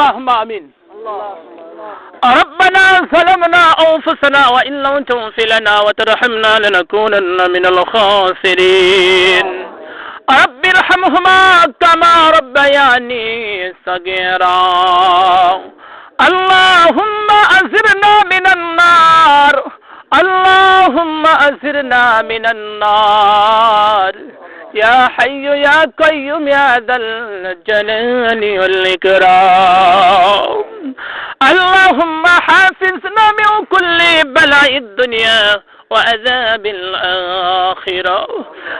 اللهم آمين. ربنا ظلمنا أنفسنا وإن لم تغفر لنا وترحمنا لنكونن من الخاسرين. رب ارحمهما كما ربياني صغيرا. اللهم أزرنا من النار. اللهم أزرنا من النار. يا حي يا قيوم يا ذا الجلال والإكرام. اللهم حافظنا من كل بلاء الدنيا وعذاب الآخرة.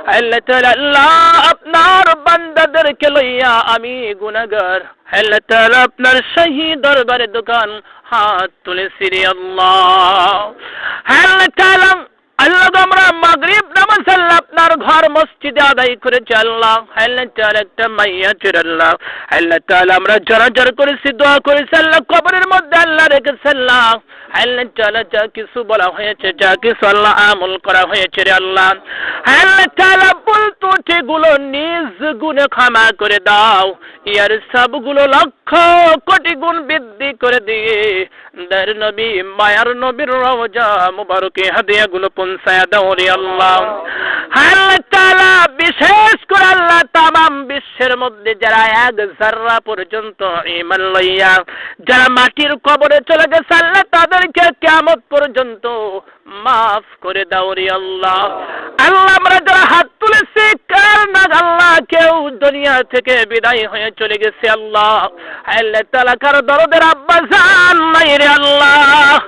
هلتل اللہ اپنا رب در يا أميق نقر هل ترى أبنى الشهيد اور بر دکان ہاتھ الله؟ هل هلتل আল্লাহ, আমরা মাগরিব নামাজ আপনার ঘর মসজিদে আদায় করে আল্লাহ। আল্লাহ তার একটা মাইয়া ছিল আল্লাহ। আল্লাহ তাহলে আমরা জরা জড় করেছি, দোয়া করেছি আল্লাহ, কবরের মধ্যে আল্লাহ রেখে আল্লাহ। আল্লাহ তাআলা যা কিছু বলা হয়েছে, যা কিছু আল্লাহ আমল করা হয়েছে রে আল্লাহ। আল্লাহ নিজ গুণে ক্ষমা করে দাও। ইয়ার সবগুলো লক্ষ কোটি গুণ বৃদ্ধি করে দিয়ে দের নবী, মায়ার নবীর রওজা হাদিয়া গুলো দাও রে আল্লাহ। বিশেষ করে আল্লাহ বিশ্বের মধ্যে যারা এক পর্যন্ত লইয়া, যারা মাটির কবরে চলে গেছে, আল্লাহ তাদেরকে কিয়ামত পর্যন্ত মাফ করে দাও রে আল্লাহ। আল্লাহ আমরা যারা হাত তুলেছি কারণ আল্লাহ কেউ দুনিয়া থেকে বিদায় হয়ে চলে গেছে আল্লাহ? আল্লাহ তাআলা কারও দরদের আব্বা জান আল্লাহ?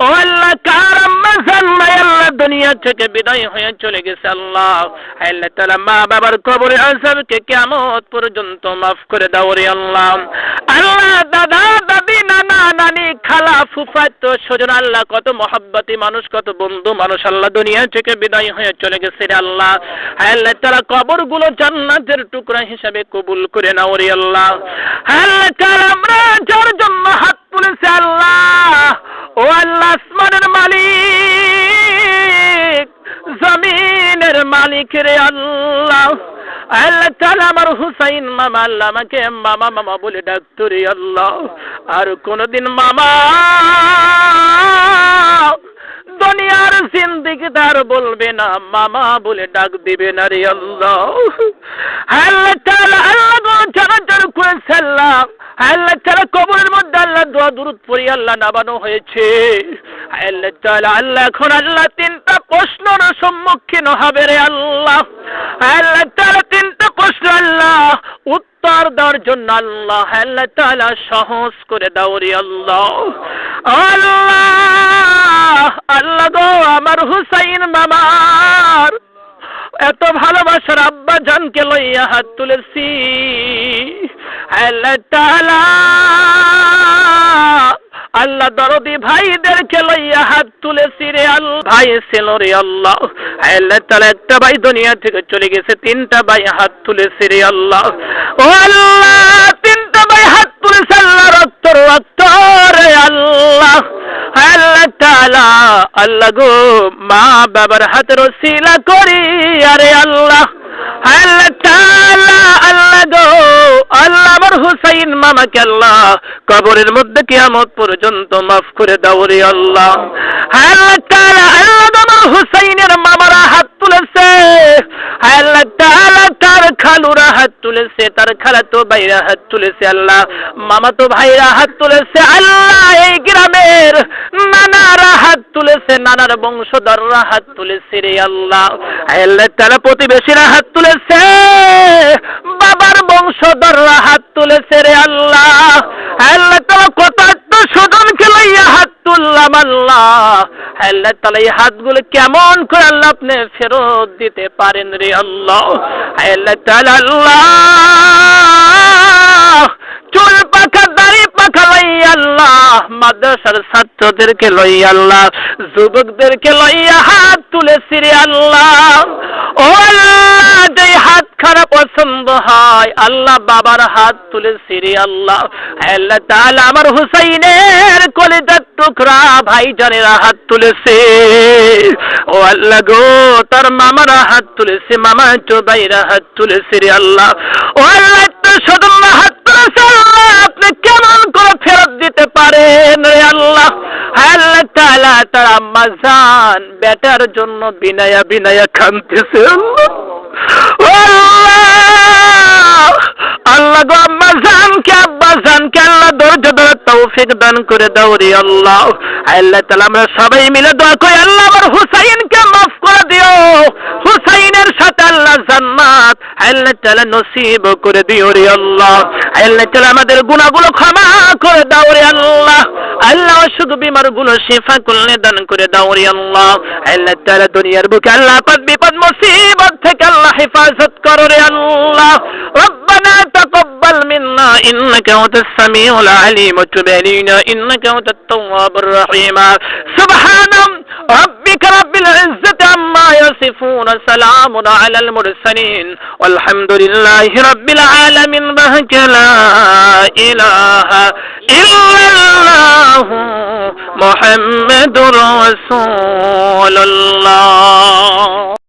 ও আল্লাহ কার আম্মা জান আল্লাহ দুনিয়া থেকে বিদায় হয়ে চলে গেছে আল্লাহ? আল্লাহ তাআলা মা বাবার কবরে আযাবকে কিয়ামত পর্যন্ত মাফ করে দাও রে আল্লাহ। আল্লাহ দাদা দাদি নানা নানি, খালা ফুফাতো স্বজন আল্লাহ, কত মহাব্বতি মানুষ, কত বন্ধু মানুষ, আল্লাহ দুনিয়া থেকে বিদায় হয়ে চলে গেছে রে আল্লাহ। আল্লাহ, তারা কবরগুলো জান্নাতের টুকরা হিসাবে কবুল করে নাও রে আল্লাহ। আল্লাহ, তারা আমরা যার জন্য হাত তুলেছে আল্লাহ। ও আল্লাহ, আসমানের মালিক, জমিনের মালিক রে আল্লাহ। আল্লাহ তাআলা আমার হুসাইন মামা আল্লাহ আমাকে মামা মামা বলে ডাকতো রে আল্লাহ, আর কোনদিন মামা দুনিয়ার জিন্দিগি তার বলবে না, মামা বলে ডাক দিবে না রে আল্লাহ। আল্লাহ তাআলা, আল্লাহ জানাজার করেছে আল্লাহ তাআলা কবরের মধ্যে আল্লাহ দোয়া, দুরুদ পড়ি আল্লাহ নামানো হয়েছে। আল্লাহ তাআলা, আল্লাহ, এখন আল্লাহ তিনটা প্রশ্নের সম্মুখীন হবে রে আল্লাহ। আল্লাহ তাআলা তিনটা উত্তর দেওয়ার জন্য আল্লাহ আল্লাহ তাআলা সহজ করে দাও আল্লাহ। আল্লাহ আল্লাহ গো, আমার হুসাইন মামার। এত ভালোবাসার আব্বা জানকে লইয়া হাত তুলেছি। আল্লাহ তাআলা। আল্লাহ দরদি ভাইদেরকে লইয়া হাত তুলেছি রে আল্লাহ ভাই ছিল রে আল্লাহ। আল্লাহ তাআলা একটা ভাই দুনিয়া থেকে চলে গেছে, তিনটা ভাই হাত তুলেছি রে আল্লাহ। ও আল্লাহ, তিনটা ভাই হাত তুলেছে আল্লাহ রক্ত রক্ত রে আল্লাহ। আল্লাহ তাআলা, আল্লাহ গো, মা বাবার হাতের শিলা করি আরে আল্লাহ। আল্লাহ হুসাইন মামাকে আল্লাহ। কবরের মধ্যে কিয়ামত পর্যন্ত মাফ করে দাও রে আল্লাহ। হুসাইনের মামারা হাত তুলেছে। আল্লাহ তাআলা, তার খালুরা হাত তুলেছে, তার খালাতো ভাইরা হাত তুলেছে আল্লাহ। মামা তো ভাইরা হাত তুলেছে আল্লাহ এই গ্রামের নানারা হাত তুলেছে নানার বংশধররা হাত তুলেছে রে আল্লাহ। আল্লাহ, তারা প্রতিবেশীরা হাত তুলেছে। বাবার বংশধররা হাত তুলেছে রে আল্লাহ। আল্লাহ, তারা কত স্বজনকে লইয়া হাত তুললাম আল্লাহ। আল্লাহ তালা এই হাতগুলো কেমন করে আল্লাহ আপনি ফেরত দিতে পারেন রে আল্লাহ। আল্লাহ তালা আল্লাহ, চুল পাখা লইয়া আল্লাহ, মাদ্রাসার ছাত্রদেরকে লইয়া আল্লাহ, যুবকদেরকে লইয়া হাত আল্লাহ। ও আল্লাহ হাত পছন্দ হয়, আল্লাহ বাবার হাত আল্লাহ। আল্লাহ তাআলা, আমার হুসাইনের কলিজার টুকরা ভাই ভাইজানেরা হাত তুলেছে। ও আল্লাহ গো, তার মামারা হাত তুলেছে, মামা চোবাইরা হাত তুলেছে রে আল্লাহ। ও আল্লাহ তো হাত তাআলা তার আম্মা জান বেটার জন্য বিনায়া বিনায়া কাঁদতেছে। আল্লাহ। গো আম্মা আব্বা আল্লাহ ধৈর্য ধরে তৌফিক দান করে দাও রে আল্লাহ। আল্লাহ তাআলা আমরা সবাই মিলে দোয়া করি, আল্লাহ আমার হুসাইনকে মাফ করে দিও হুসাইনের সাথে আল্লাহ জান্নাত আল্লাহ তাআলা নসিব করে দিও রে আল্লাহ আল্লাহ তাআলা আমাদের গুনাহগুলো ক্ষমা করে দাও রে আল্লাহ আল্লাহ অসুখ বিমার গুলো শিফা করলে দান করে দাও রে আল্লাহ আল্লাহ তাআলা দুনিয়ার বুকে আল্লাহ পদ বিপদ মুসিবত থেকে আল্লাহ হেফাজত করো রে আল্লাহ ربنا تقبل منا إنك أنت السميع العليم وتب علينا إنك أنت التواب الرحيم سبحان ربك رب العزة عما يصفون سلام على المرسلين والحمد لله رب العالمين بهك لا إله إلا الله محمد رسول الله.